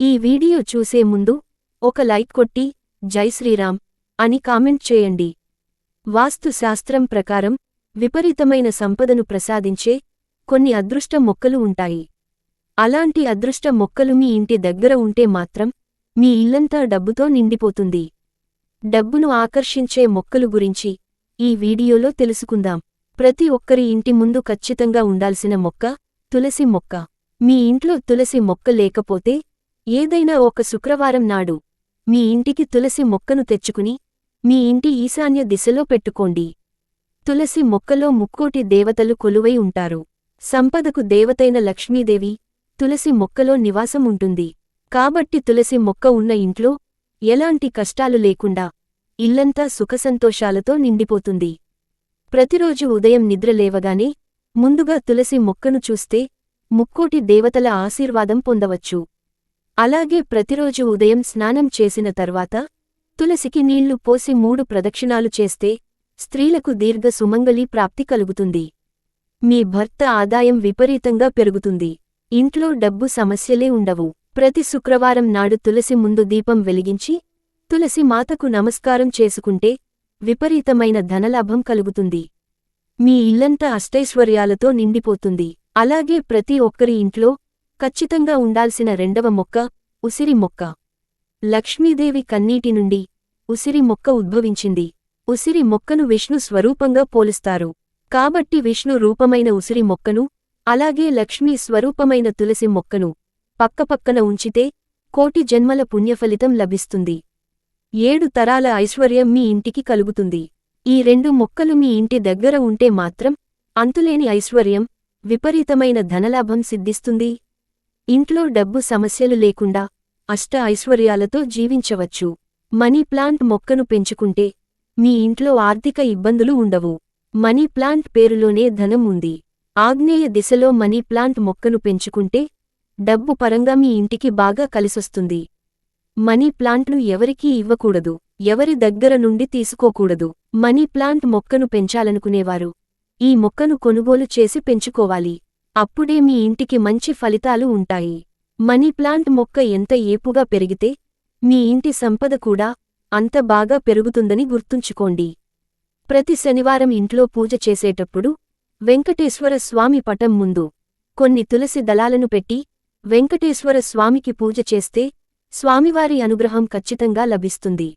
ఈ వీడియో చూసే ముందు ఒక లైక్ కొట్టి జై శ్రీరామ్ అని కామెంట్ చేయండి. వాస్తు శాస్త్రం ప్రకారం విపరీతమైన సంపదను ప్రసాదించే కొన్ని అదృష్ట మొక్కలు ఉంటాయి. అలాంటి అదృష్ట మొక్కలు మీ ఇంటి దగ్గర ఉంటే మాత్రం మీ ఇల్లంతా డబ్బుతో నిండిపోతుంది. డబ్బును ఆకర్షించే మొక్కలు గురించి ఈ వీడియోలో తెలుసుకుందాం. ప్రతి ఒక్కరి ఇంటి ముందు ఖచ్చితంగా ఉండాల్సిన మొక్క తులసి మొక్క. మీ ఇంట్లో తులసి మొక్క లేకపోతే ఏదైనా ఒక శుక్రవారం నాడు మీ ఇంటికి తులసి మొక్కను తెచ్చుకుని మీ ఇంటి ఈశాన్య దిశలో పెట్టుకోండి. తులసి మొక్కలో ముక్కోటి దేవతలు కొలువై ఉంటారు. సంపదకు దేవతైన లక్ష్మీదేవి తులసి మొక్కలో నివాసం ఉంటుంది. కాబట్టి తులసి మొక్క ఉన్న ఇంట్లో ఎలాంటి కష్టాలు లేకుండా ఇల్లంతా సుఖసంతోషాలతో నిండిపోతుంది. ప్రతిరోజు ఉదయం నిద్రలేవగానే ముందుగా తులసి మొక్కను చూస్తే ముక్కోటి దేవతల ఆశీర్వాదం పొందవచ్చు. అలాగే ప్రతిరోజు ఉదయం స్నానం చేసిన తర్వాత తులసికి నీళ్ళు పోసి మూడు ప్రదక్షిణాలు చేస్తే స్త్రీలకు దీర్ఘ సుమంగళి ప్రాప్తి కలుగుతుంది. మీ భర్త ఆదాయం విపరీతంగా పెరుగుతుంది. ఇంట్లో డబ్బు సమస్యలే ఉండవు. ప్రతి శుక్రవారం నాడు తులసి ముందు దీపం వెలిగించి తులసి మాతకు నమస్కారం చేసుకుంటే విపరీతమైన ధనలాభం కలుగుతుంది. మీ ఇల్లంతా అష్టైశ్వర్యాలతో నిండిపోతుంది. అలాగే ప్రతి ఒక్కరి ఇంట్లో ఖచ్చితంగా ఉండాల్సిన రెండవ మొక్క ఉసిరి మొక్క. లక్ష్మీదేవి కన్నీటి నుండి ఉసిరి మొక్క ఉద్భవించింది. ఉసిరి మొక్కను విష్ణు స్వరూపంగా పోలుస్తారు. కాబట్టి విష్ణు రూపమైన ఉసిరి మొక్కను అలాగే లక్ష్మీ స్వరూపమైన తులసి మొక్కను పక్కపక్కన ఉంచితే కోటి జన్మల పుణ్యఫలితం లభిస్తుంది. ఏడు తరాల ఐశ్వర్యం మీ ఇంటికి కలుగుతుంది. ఈ రెండు మొక్కలు మీ ఇంటి దగ్గర ఉంటే మాత్రం అంతులేని ఐశ్వర్యం విపరీతమైన ధనలాభం సిద్ధిస్తుంది. ఇంట్లో డబ్బు సమస్యలు లేకుండా అష్ట ఐశ్వర్యాలతో జీవించవచ్చు. మనీ ప్లాంట్ మొక్కను పెంచుకుంటే మీ ఇంట్లో ఆర్థిక ఇబ్బందులు ఉండవు. మనీ ప్లాంట్ పేరులోనే ధనం ఉంది. ఆగ్నేయ దిశలో మనీ ప్లాంట్ మొక్కను పెంచుకుంటే డబ్బు పరంగా మీ ఇంటికి బాగా కలిసొస్తుంది. మనీ ప్లాంట్ను ఎవరికీ ఇవ్వకూడదు. ఎవరి దగ్గర నుండి తీసుకోకూడదు. మనీ ప్లాంట్ మొక్కను పెంచాలనుకునేవారు. ఈ మొక్కను కొనుగోలు చేసి పెంచుకోవాలి. అప్పుడే మీ ఇంటికి మంచి ఫలితాలు ఉంటాయి. మనీ ప్లాంట్ మొక్క ఎంత ఏపుగా పెరిగితే మీ ఇంటి సంపద కూడా అంత బాగా పెరుగుతుందని గుర్తుంచుకోండి. ప్రతి శనివారం ఇంట్లో పూజ చేసేటప్పుడు వెంకటేశ్వర స్వామి పటం ముందు కొన్ని తులసి దళాలను పెట్టి వెంకటేశ్వర స్వామికి పూజ చేస్తే స్వామివారి అనుగ్రహం ఖచ్చితంగా లభిస్తుంది.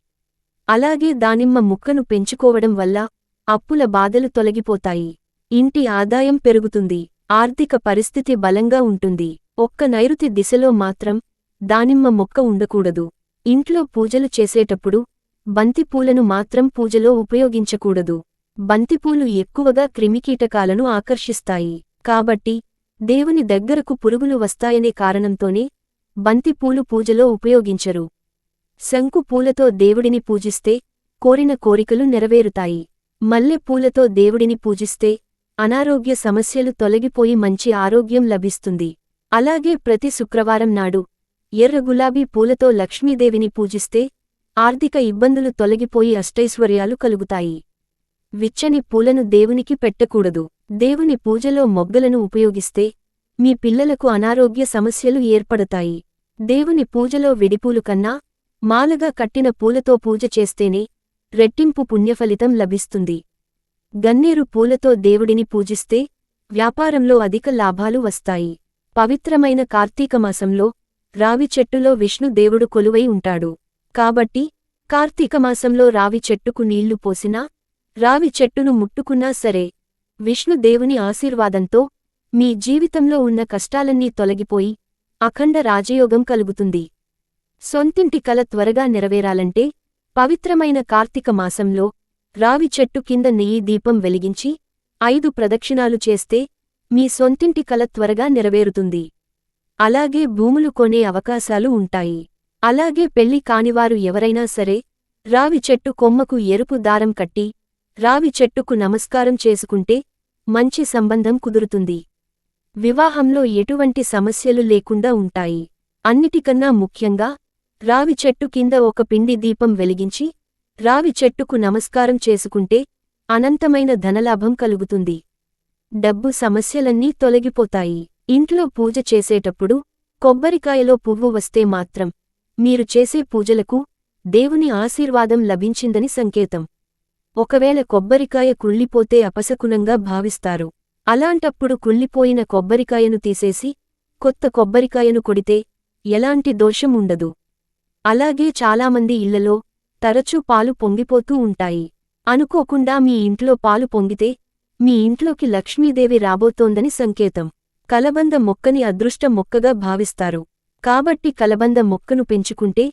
అలాగే దానిమ్మ ముక్కను పెంచుకోవడం వల్ల అప్పుల బాధలు తొలగిపోతాయి. ఇంటి ఆదాయం పెరుగుతుంది. ఆర్థిక పరిస్థితి బలంగా ఉంటుంది. ఒక్క నైరుతి దిశలో మాత్రం దానిమ్మ మొక్క ఉండకూడదు. ఇంట్లో పూజలు చేసేటప్పుడు బంతిపూలను మాత్రం పూజలో ఉపయోగించకూడదు. బంతిపూలు ఎక్కువగా క్రిమికీటకాలను ఆకర్షిస్తాయి. కాబట్టి దేవుని దగ్గరకు పురుగులు వస్తాయనే కారణంతోనే బంతిపూలు పూజలో ఉపయోగించరు. శంకు పూలతో దేవుడిని పూజిస్తే కోరిన కోరికలు నెరవేరుతాయి. మల్లెపూలతో దేవుడిని పూజిస్తే అనారోగ్య సమస్యలు తొలగిపోయి మంచి ఆరోగ్యం లభిస్తుంది. అలాగే ప్రతి శుక్రవారం నాడు ఎర్ర గులాబీ పూలతో లక్ష్మీదేవిని పూజిస్తే ఆర్థిక ఇబ్బందులు తొలగిపోయి అష్టైశ్వర్యాలు కలుగుతాయి. విచ్చని పూలను దేవునికి పెట్టకూడదు. దేవుని పూజలో మొగ్గలను ఉపయోగిస్తే మీ పిల్లలకు అనారోగ్య సమస్యలు ఏర్పడతాయి. దేవుని పూజలో విడిపూలు కన్నా మాలగా కట్టిన పూలతో పూజ చేస్తేనే రెట్టింపు పుణ్యఫలితం లభిస్తుంది. గన్నేరు పూలతో దేవుడిని పూజిస్తే వ్యాపారంలో అధిక లాభాలు వస్తాయి. పవిత్రమైన కార్తీకమాసంలో రావి చెట్టులో విష్ణు దేవుడు కొలువై ఉంటాడు. కాబట్టి కార్తీకమాసంలో రావి చెట్టుకు నీళ్ళు పోసినా రావి చెట్టును ముట్టుకున్నా సరే విష్ణు దేవుని ఆశీర్వాదంతో మీ జీవితంలో ఉన్న కష్టాలన్నీ తొలగిపోయి అఖండ రాజయోగం కలుగుతుంది. సొంతింటి కల త్వరగా నెరవేరాలంటే పవిత్రమైన కార్తీక మాసంలో రావి చెట్టు కింద నెయ్యి దీపం వెలిగించి ఐదు ప్రదక్షిణాలు చేస్తే మీ సొంతింటి కల త్వరగా నెరవేరుతుంది. అలాగే భూములు కొనే అవకాశాలు ఉంటాయి. అలాగే పెళ్ళి కానివారు ఎవరైనా సరే రావి చెట్టు కొమ్మకు ఎరుపు దారం కట్టి రావి చెట్టుకు నమస్కారం చేసుకుంటే మంచి సంబంధం కుదురుతుంది. వివాహంలో ఎటువంటి సమస్యలు లేకుండా ఉంటాయి. అన్నిటికన్నా ముఖ్యంగా రావి చెట్టు కింద ఒక పిండి దీపం వెలిగించి రావి చెట్టుకు నమస్కారం చేసుకుంటే అనంతమైన ధనలాభం కలుగుతుంది. డబ్బు సమస్యలన్నీ తొలగిపోతాయి. ఇంట్లో పూజ చేసేటప్పుడు కొబ్బరికాయలో పువ్వు వస్తే మాత్రం మీరు చేసే పూజలకు దేవుని ఆశీర్వాదం లభించిందని సంకేతం. ఒకవేళ కొబ్బరికాయ కుళ్ళిపోతే అపశకునంగా భావిస్తారు. అలాంటప్పుడు కుళ్ళిపోయిన కొబ్బరికాయను తీసేసి కొత్త కొబ్బరికాయను కొడితే ఎలాంటి దోషం ఉండదు. అలాగే చాలామంది ఇళ్ళలో తరచూ పాలు పొంగిపోతూ ఉంటాయి. అనుకోకుండా మీ ఇంట్లో పాలు పొంగితే మీ ఇంట్లోకి లక్ష్మీదేవి రాబోతోందని సంకేతం. కలబంద మొక్కని అదృష్ట మొక్కగా భావిస్తారు. కాబట్టి కలబంద మొక్కను పెంచుకుంటే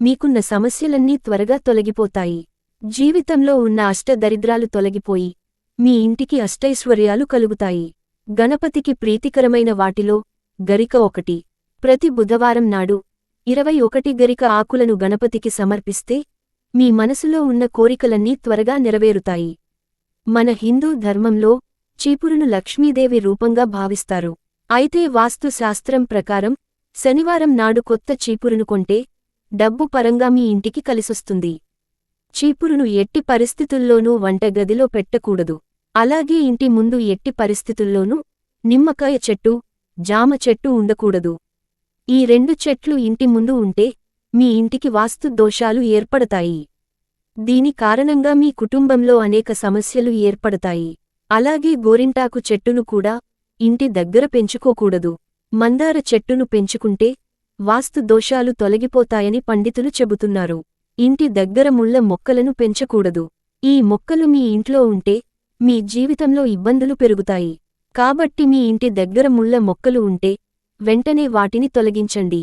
మీకున్న సమస్యలన్నీ త్వరగా తొలగిపోతాయి. జీవితంలో ఉన్న అష్టదరిద్రాలు తొలగిపోయి మీ ఇంటికి అష్టైశ్వర్యాలు కలుగుతాయి. గణపతికి ప్రీతికరమైన వాటిలో గరిక ఒకటి. ప్రతి బుధవారం నాడు ఇరవై ఒకటి గరిక ఆకులను గణపతికి సమర్పిస్తే మీ మనసులో ఉన్న కోరికలన్నీ త్వరగా నెరవేరుతాయి. మన హిందూ ధర్మంలో చీపురును లక్ష్మీదేవి రూపంగా భావిస్తారు. అయితే వాస్తు శాస్త్రం ప్రకారం శనివారం నాడు కొత్త చీపురును కొంటే డబ్బు పరంగా మీ ఇంటికి కలిసొస్తుంది. చీపురును ఎట్టి పరిస్థితుల్లోనూ వంటగదిలో పెట్టకూడదు. అలాగే ఇంటి ముందు ఎట్టి పరిస్థితుల్లోనూ నిమ్మకాయ చెట్టు జామ చెట్టు ఉండకూడదు. ఈ రెండు చెట్లు ఇంటి ముందు ఉంటే మీ ఇంటికి వాస్తు దోషాలు ఏర్పడతాయి. దీని కారణంగా మీ కుటుంబంలో అనేక సమస్యలు ఏర్పడతాయి. అలాగే గోరింటాకు చెట్టును కూడా ఇంటి దగ్గర పెంచుకోకూడదు. మందార చెట్టును పెంచుకుంటే వాస్తు దోషాలు తొలగిపోతాయని పండితులు చెబుతున్నారు. ఇంటి దగ్గర ముళ్ళ మొక్కలను పెంచకూడదు. ఈ మొక్కలు మీ ఇంట్లో ఉంటే మీ జీవితంలో ఇబ్బందులు పెరుగుతాయి. కాబట్టి మీ ఇంటి దగ్గర ముళ్ళ మొక్కలు ఉంటే వెంటనే వాటిని తొలగించండి.